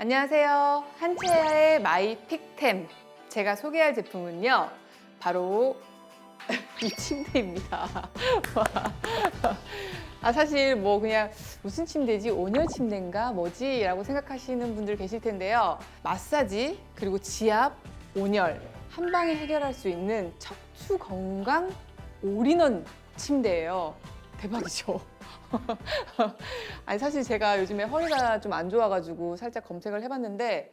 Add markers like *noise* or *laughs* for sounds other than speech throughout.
안녕하세요. 한채아의 마이 픽템. 제가 소개할 제품은요. 바로 *laughs* 이 침대입니다. *laughs* 아, 사실 뭐 그냥 무슨 침대지? 온열 침대인가? 뭐지? 라고 생각하시는 분들 계실 텐데요. 마사지, 그리고 지압, 온열, 한 방에 해결할 수 있는 척추 건강 올인원 침대예요. 대박이죠? *laughs* 아니 사실 제가 요즘에 허리가 좀 안 좋아가지고 살짝 검색을 해봤는데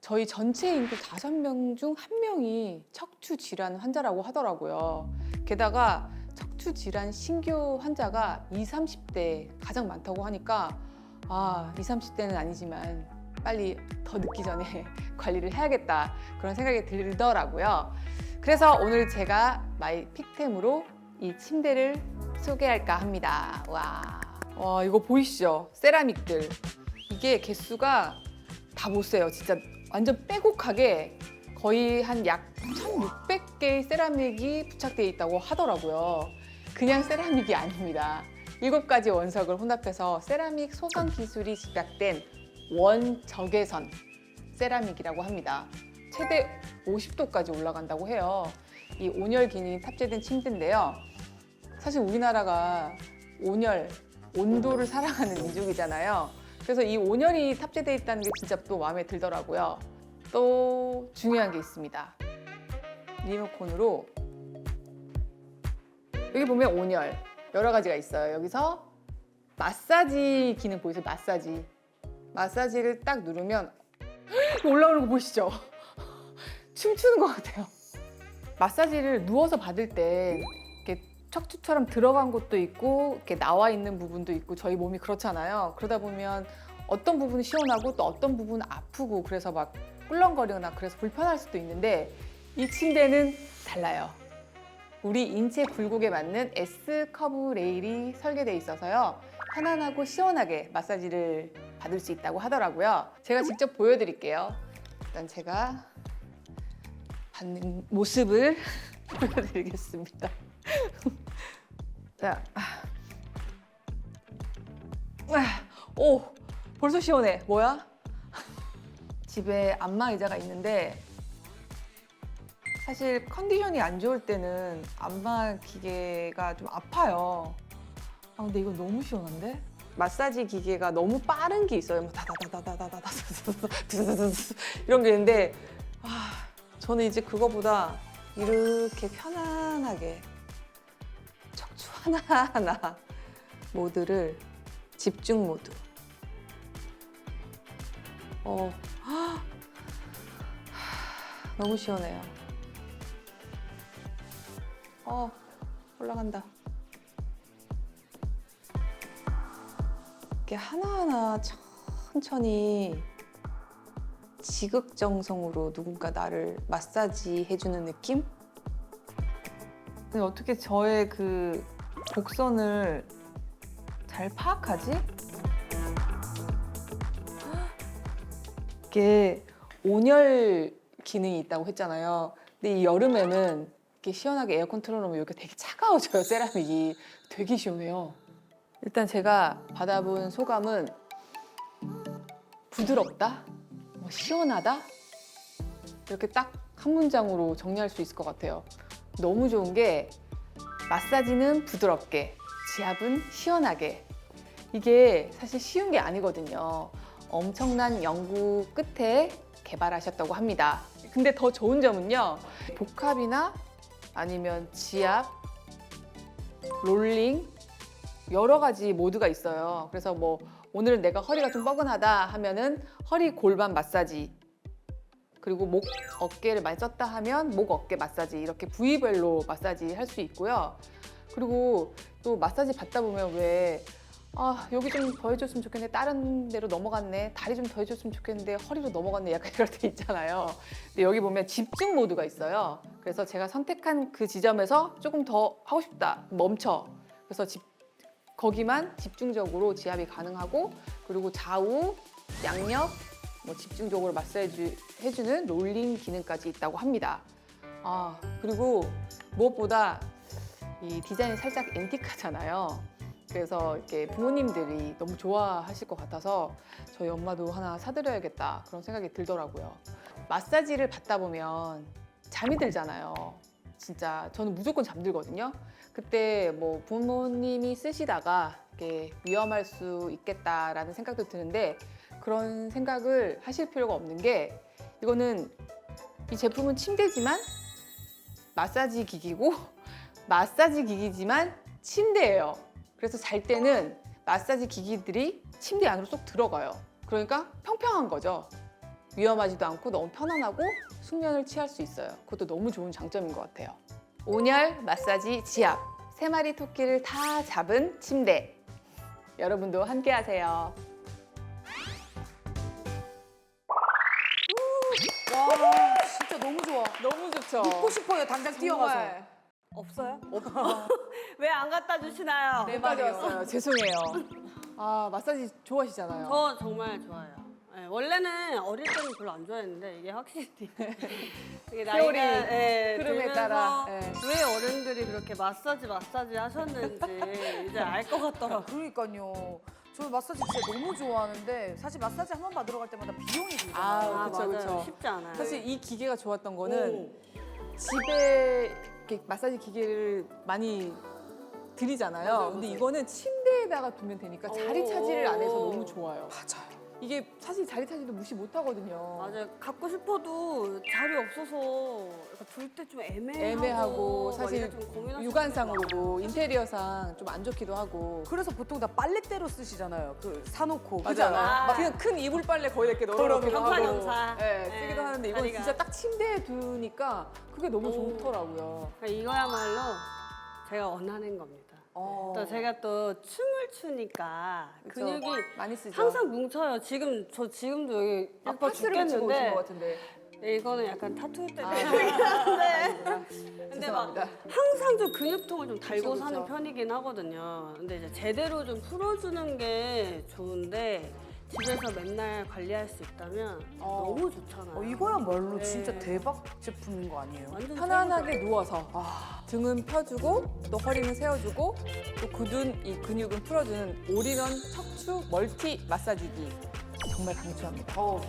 저희 전체 인구 다섯 명 중 한 명이 척추 질환 환자라고 하더라고요. 게다가 척추 질환 신규 환자가 20, 30대 가장 많다고 하니까 아, 20, 30대는 아니지만 빨리 더 늦기 전에 *laughs* 관리를 해야겠다 그런 생각이 들더라고요. 그래서 오늘 제가 마이 픽템으로 이 침대를 소개할까 합니다. 와, 와 이거 보이시죠? 세라믹들 이게 개수가 다 못 세요. 진짜 완전 빼곡하게 거의 한 약 1,600개의 세라믹이 부착되어 있다고 하더라고요. 그냥 세라믹이 아닙니다. 일곱 가지 원석을 혼합해서 세라믹 소성 기술이 집약된 원적외선 세라믹이라고 합니다. 최대 50도까지 올라간다고 해요. 이 온열 기능이 탑재된 침대인데요. 사실 우리나라가 온열, 온도를 사랑하는 민족이잖아요. 그래서 이 온열이 탑재되어 있다는 게 진짜 또 마음에 들더라고요. 또 중요한 게 있습니다. 리모컨으로 여기 보면 온열 여러 가지가 있어요. 여기서 마사지 기능 보이세요? 마사지. 마사지를 딱 누르면 올라오는 거 보이시죠? *laughs* 춤추는 것 같아요. 마사지를 누워서 받을 때 척추처럼 들어간 곳도 있고 이렇게 나와 있는 부분도 있고 저희 몸이 그렇잖아요. 그러다 보면 어떤 부분은 시원하고 또 어떤 부분은 아프고 그래서 막 꿀렁거리거나 그래서 불편할 수도 있는데 이 침대는 달라요. 우리 인체 굴곡에 맞는 S 커브 레일이 설계돼 있어서요. 편안하고 시원하게 마사지를 받을 수 있다고 하더라고요. 제가 직접 보여드릴게요. 일단 제가 받는 모습을 *laughs* 보여드리겠습니다. 자, 아. 아, 오, 벌써 시원해. 뭐야? 집에 안마 의자가 있는데 사실 컨디션이 안 좋을 때는 안마 기계가 좀 아파요. 아 근데 이거 너무 시원한데? 마사지 기계가 너무 빠른 게 있어요. 막 다다다다다다다다다다 이런 게 있는데 아 저는 이제 그거보다 이렇게 편안하게 하나하나 모드를 집중 모드. 어, 너무 시원해요. 어, 올라간다. 이렇게 하나하나 천천히 지극정성으로 누군가 나를 마사지 해주는 느낌? 어떻게 저의 그 곡선을 잘 파악하지? 이게 온열 기능이 있다고 했잖아요. 근데 이 여름에는 이렇게 시원하게 에어컨 틀어놓으면 이렇게 되게 차가워져요, 세라믹이. 되게 시원해요. 일단 제가 받아본 소감은 부드럽다, 뭐 시원하다 이렇게 딱 한 문장으로 정리할 수 있을 것 같아요. 너무 좋은 게 마사지는 부드럽게, 지압은 시원하게. 이게 사실 쉬운 게 아니거든요. 엄청난 연구 끝에 개발하셨다고 합니다. 근데 더 좋은 점은요. 복합이나 아니면 지압, 롤링 여러 가지 모드가 있어요. 그래서 뭐 오늘은 내가 허리가 좀 뻐근하다 하면은 허리 골반 마사지 그리고 목 어깨를 많이 썼다 하면 목 어깨 마사지 이렇게 부위별로 마사지 할 수 있고요. 그리고 또 마사지 받다 보면 왜 아, 여기 좀 더 해줬으면 좋겠네. 다른 데로 넘어갔네. 다리 좀 더 해줬으면 좋겠는데 허리로 넘어갔네. 약간 이럴 때 있잖아요. 근데 여기 보면 집중 모드가 있어요. 그래서 제가 선택한 그 지점에서 조금 더 하고 싶다. 멈춰. 그래서 집, 거기만 집중적으로 지압이 가능하고 그리고 좌우, 양옆, 뭐 집중적으로 마사지 해주는 롤링 기능까지 있다고 합니다. 아, 그리고 무엇보다 이 디자인이 살짝 앤틱하잖아요. 그래서 이렇게 부모님들이 너무 좋아하실 것 같아서 저희 엄마도 하나 사드려야겠다 그런 생각이 들더라고요. 마사지를 받다 보면 잠이 들잖아요. 진짜 저는 무조건 잠들거든요. 그때 뭐 부모님이 쓰시다가 이렇게 위험할 수 있겠다라는 생각도 드는데 그런 생각을 하실 필요가 없는 게 이거는 이 제품은 침대지만 마사지 기기고 *laughs* 마사지 기기지만 침대예요. 그래서 잘 때는 마사지 기기들이 침대 안으로 쏙 들어가요. 그러니까 평평한 거죠. 위험하지도 않고 너무 편안하고 숙면을 취할 수 있어요. 그것도 너무 좋은 장점인 것 같아요. 온열 마사지 지압 세 마리 토끼를 다 잡은 침대 여러분도 함께 하세요. 와 진짜 너무 좋아. 너무 좋죠. 입고 싶어요. 당장 뛰어가서. 정말 없어요? *laughs* 왜 안 갖다 주시나요? 네 마리 왔어요. 죄송해요. 아 마사지 좋아하시잖아요. 저 정말 좋아요. 네, 원래는 어릴 때는 별로 안 좋아했는데 이게 확실히 *laughs* 이게 세월이 예, 흐름에 들면서 따라, 예. 왜 어른들이 그렇게 마사지 마사지 하셨는지 이제 알 것 같더라고요. 그러니까요. 저 마사지 진짜 너무 좋아하는데 사실 마사지 한 번 받으러 갈 때마다 비용이 들잖아요. 아, 아, 그쵸, 맞아요. 그쵸. 쉽지 않아요. 사실 이 기계가 좋았던 거는 오. 집에 이렇게 마사지 기계를 많이 드리잖아요. 맞아요, 근데 맞아요. 이거는 침대에다가 두면 되니까 자리 차지를 안 해서 오. 너무 좋아요. 맞아요. 이게 사실 자리 차지도 무시 못 하거든요. 맞아요. 갖고 싶어도 자리 없어서 둘때 좀 애매하고 애매하고 막 사실 유관상으로도 인테리어상 좀 안 좋기도 하고. 그래서 보통 다 빨래대로 쓰시잖아요. 그 사놓고 맞아. 그잖아. 아. 막 그냥 큰 이불 빨래 거의 이렇게 널어놓기도 겸사, 하고. 겸사. 네, 네, 쓰기도 하는데 이건 자리가. 진짜 딱 침대에 두니까 그게 너무 오. 좋더라고요. 그러니까 이거야말로 제가 원하는 겁니다. 어. 또 제가 또 춤을 추니까 그쵸? 근육이 많이 쓰죠. 항상 뭉쳐요. 지금 저 지금도 여기 아파 파스를 붙이고 오신 것 죽겠는데 같은데. 이거는 약간 타투 때문에 아, *laughs* 근데 막 죄송합니다. 항상 좀 근육통을 좀 달고 그쵸, 그쵸. 사는 편이긴 하거든요. 근데 이제 제대로 좀 풀어주는 게 좋은데 집에서 맨날 관리할 수 있다면 어. 너무 좋잖아요. 어, 이거야말로 네. 진짜 대박 제품인 거 아니에요? 완전 편안하게 누워서 아, 등은 펴주고 또 허리는 세워주고 또 굳은 이 근육은 풀어주는 올인원 척추 멀티 마사지기 정말 강추합니다. 어,